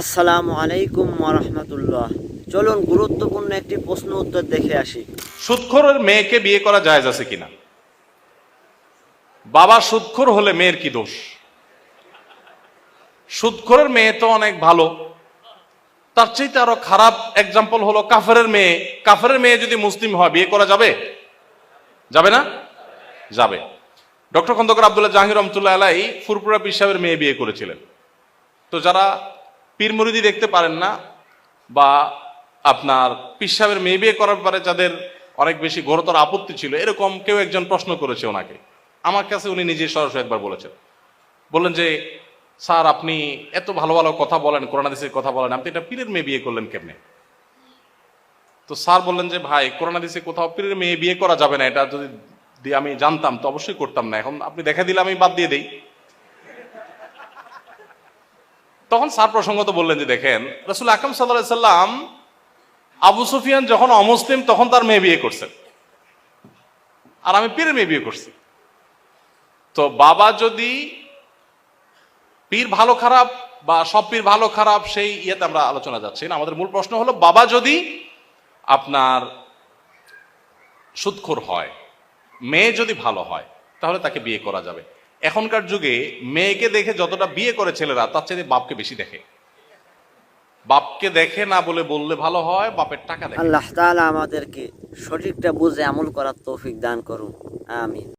আসসালামু আলাইকুম রহমতুল্লাহ। চলুন গুরুত্বপূর্ণ একটি প্রশ্ন উত্তর দেখে আসি। সুদখোরের মেয়েকে বিয়ে করা জায়েজ আছে কিনা? বাবা সুদখোর হলে মেয়ের কি দোষ? সুদখোরের মেয়ে তো অনেক ভালো। তার চাইতে আরও খারাপ এক্সাম্পল হলো কাফেরের মেয়ে। কাফেরের মেয়ে যদি মুসলিম হয়, বিয়ে করা যাবে? যাবে না? যাবে। ডক্টর খন্দকার আব্দুল্লাহ জাহাঙ্গীর রহমতুল্লাহ আলাই ফুরপুরা পীর সাহেবের মেয়ে বিয়ে করেছিলেন। তো যারা পীর মুরিদি দেখতে পারেন না বা আপনার পীর সাহেবের মেয়ে বিয়ে করার ব্যাপারে যাদের অনেক বেশি ঘোরতর আপত্তি ছিল, এরকম কেউ একজন প্রশ্ন করেছে ওনাকে। আমার কাছে উনি নিজে সরাসরি একবার বলেছেন। বললেন যে, স্যার, আপনি এত ভালো ভালো কথা বলেন করোনাদিসের কথা বলেন, আপনি এটা পীরের মেয়ে বিয়ে করলেন কেমনে? তো স্যার বললেন যে, ভাই করোনাদিসে কোথাও পীরের মেয়ে বিয়ে করা যাবে না, এটা যদি আমি জানতাম তো অবশ্যই করতাম না। এখন আপনি দেখা দিলে আমি বাদ দিয়ে দেই। তখন স্যার প্রসঙ্গত বললেন যে, দেখেন, রসুল আকরম সাল্লাম আবু সুফিয়ান যখন অমুসলিম, তখন তার মেয়ে বিয়ে করছেন। আর আমি পীরের মেয়ে বিয়ে করছি। তো বাবা যদি পীর ভালো খারাপ বা সব পীর ভালো খারাপ, সেই ইয়েতে আমরা আলোচনা যাচ্ছি না। আমাদের মূল প্রশ্ন হলো, বাবা যদি আপনার সুদখোর হয়, মেয়ে যদি ভালো হয়, তাহলে তাকে বিয়ে করা যাবে। এখনকার যুগে মেয়েকে দেখে যতটা বিয়ে করে ছেলেরা, তার চেয়ে বাপকে বেশি দেখে। বাপকে দেখে না বলে বললে ভালো হয়, বাপের টাকা দেখে। আল্লাহ আমাদেরকে সঠিকটা বুঝে আমল করার তৌফিক দান করুন। আমিন।